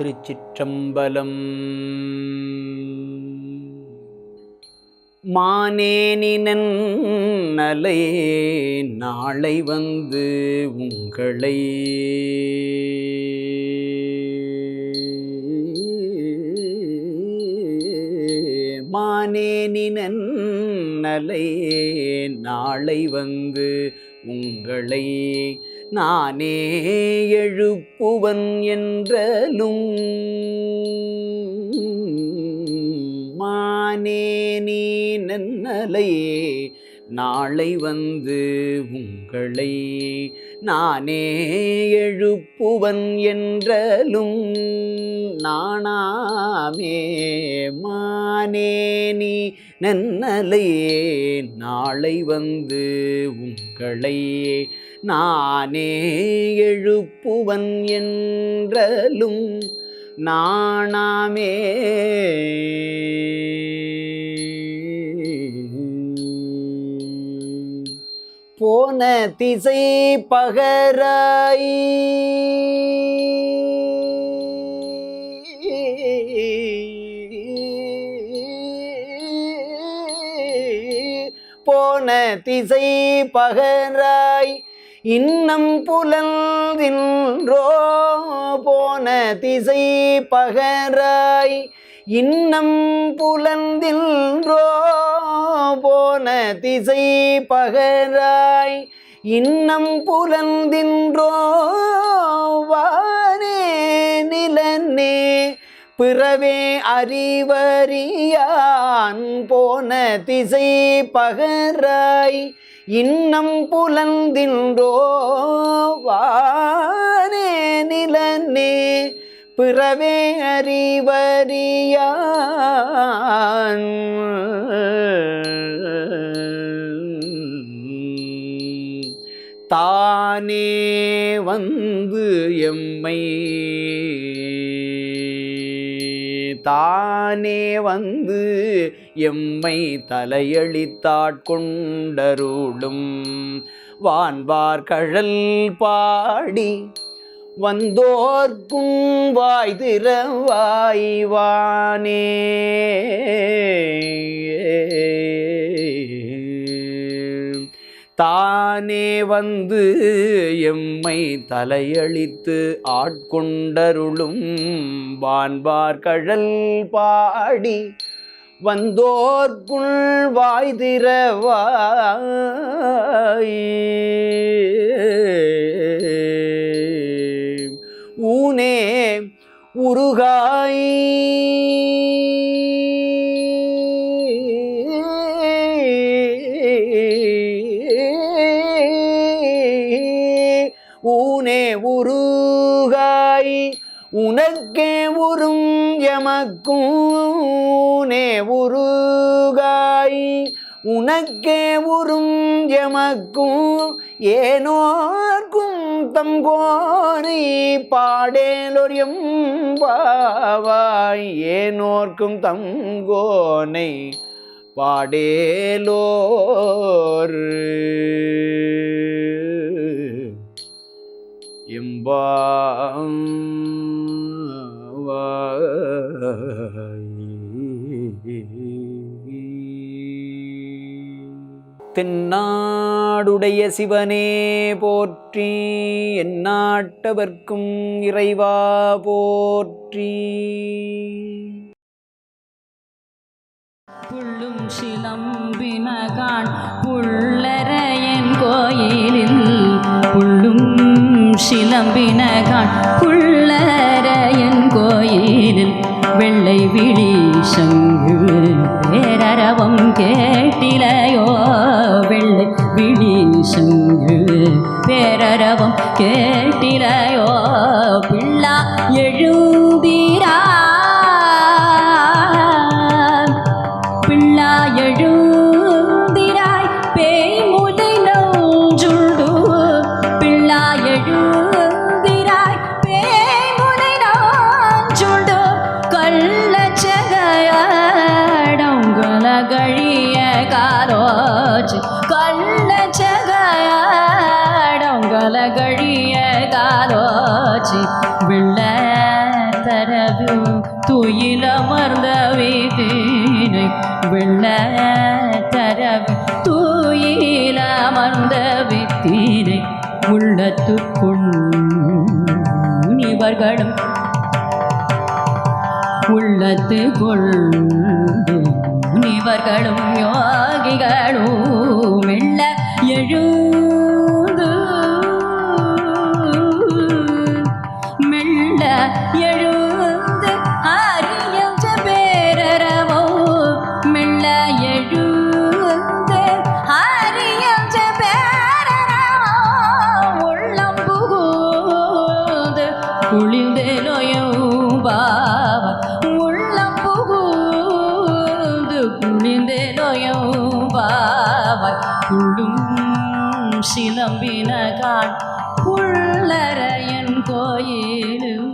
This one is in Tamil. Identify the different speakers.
Speaker 1: திருச்சிற்றம்பலம். மானேனினன் நலை நாளை வந்து உங்களை. மானேனினன் நலை நாளை வந்து உங்களை. நானே எழுப்புவன் என்றலும் மானே நீ நன்னலையே நாளை வந்து உங்களை நானே எழுப்புவன் என்றலும் நானாமே மானே நீ நன்னலையே. நாளை வந்து உங்களை நானே எழுப்புவன் என்றலும் நாணாமே போன திசை பகராய். போன திசை பகராய். இன்னம் புலந்தின்றோ போன திசை பகராய். இன்னம் புலந்தின்றோ போன திசை பகராய் இன்னம் புலந்தின்றோ வானே நிலனே பிறவே அறிவறியான் போன திசை பகராய் இன்னம் புலந்தின்றோ வானே நிலனே பிறவே அறிவறியான். தானே வந்து எம்மை. தானே வந்து எம்மை தலையளித்தாட்கொண்டருளும் வான்பார் கழல் பாடி வந்தோர்க்கும் வாய் திறவாய்வானே தானே வந்து எம்மை தலையளித்து ஆட்கொண்டருளும் வான்பார் கழல் பாடி வந்தோர்க்குள் வாய்திரவாய். ஊனே உருகாய். உருகாய் உனக்கே உறும் எமக்கும் ஊனே உருகாய் உனக்கே உறும் எமக்கும் ஏனோர்க்கும் தம் கோரி பாடேலொரியம் பாவாய் ஏனோர்க்கும் தம் கோனை பாடேலோர். தென்னாடுடைய சிவனே போற்றி எந்நாட்டவர்க்கும் இறைவா போற்றி.
Speaker 2: புள்ளும் சிலம்பினகான் புள்ளரையன் சிலம்பினகான் புள்ளரையன் கோயிலில் வெள்ளை விழி சங்கு பேரரவம் கேட்டிலையோ? வெள்ளை விழி சங்கு பேரரவம் கேட்டிலையோ? காட்சி காரோச்சு வெள்ள தர தூயிலமர்ந்த வீட்டினை வெள்ள தரவு தூயிலமர்ந்த வித்தினை உள்ளத்துக்குள் இவர்களும் உள்ளத்து கொண்டு இவர்களும் யோகிகளும் மெல்ல எழு எழுந்து அறியஞ்ச பேரறவோ மெல்ல எழுந்து அறியஞ்ச பேரறவோ உள்ளம் புகுந்து குளிர்ந்தேலோயும் பாவ உள்ளம் புகுந்து குளிர்ந்தேலோயும் பாவ உள்ளும் சிலம்பின காண் உள்ளறையன் கோயிலும்